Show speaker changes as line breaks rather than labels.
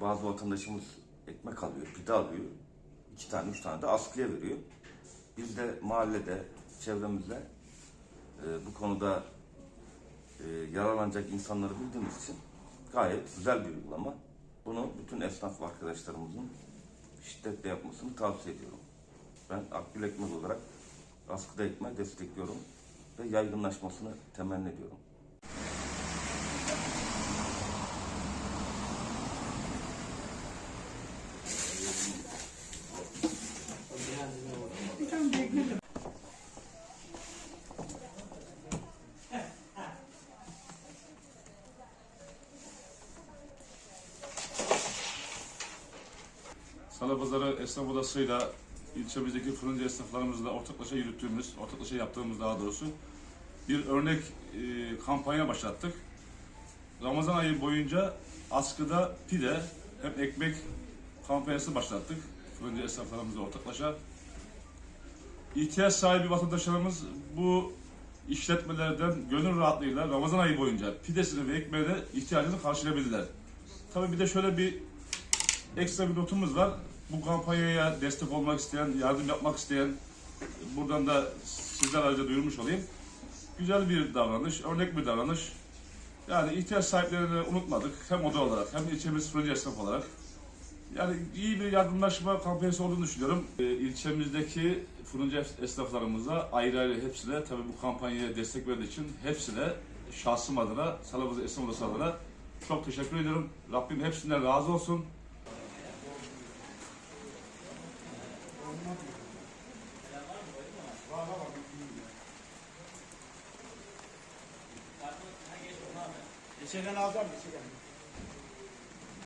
Bazı vatandaşımız ekmek alıyor, pide alıyor. iki tane, üç tane de askıya veriyor. Biz de mahallede, çevremizde e, bu konuda e, yararlanacak insanları bildiğimiz için gayet güzel bir uygulama. Bunu bütün esnaf arkadaşlarımızın şiddetle yapmasını tavsiye ediyorum. Ben akbil ekmek olarak askıda ekmeği destekliyorum ve yaygınlaşmasını temenni ediyorum.
Salı Pazarı Esnaf Odası'yla ilçemizdeki fırıncı esnaflarımızla ortaklaşa yürüttüğümüz, ortaklaşa yaptığımız daha doğrusu bir örnek e, kampanya başlattık. Ramazan ayı boyunca askıda pide hem ekmek kampanyası başlattık. Fırıncı esnaflarımızla ortaklaşa. İhtiyaç sahibi vatandaşlarımız bu işletmelerden gönül rahatlığıyla Ramazan ayı boyunca pidesini ve ekmeğini ihtiyacını karşılayabildiler. Tabii bir de şöyle bir ekstra bir notumuz var. Bu kampanyaya destek olmak isteyen, yardım yapmak isteyen, buradan da sizler ayrıca duyurmuş olayım. Güzel bir davranış, örnek bir davranış. Yani ihtiyaç sahiplerini unutmadık. Hem oda olarak hem ilçemiz fırıncı esnaf olarak. Yani iyi bir yardımlaşma kampanyası olduğunu düşünüyorum. Ee, ilçemizdeki fırıncı esnaflarımıza ayrı ayrı hepsine tabii bu kampanyaya destek verdiği için hepsine şahsım adına, Salabızı Esnaf Odası adına çok teşekkür ediyorum. Rabbim hepsinden razı olsun.
Geçen alacağım, geçen.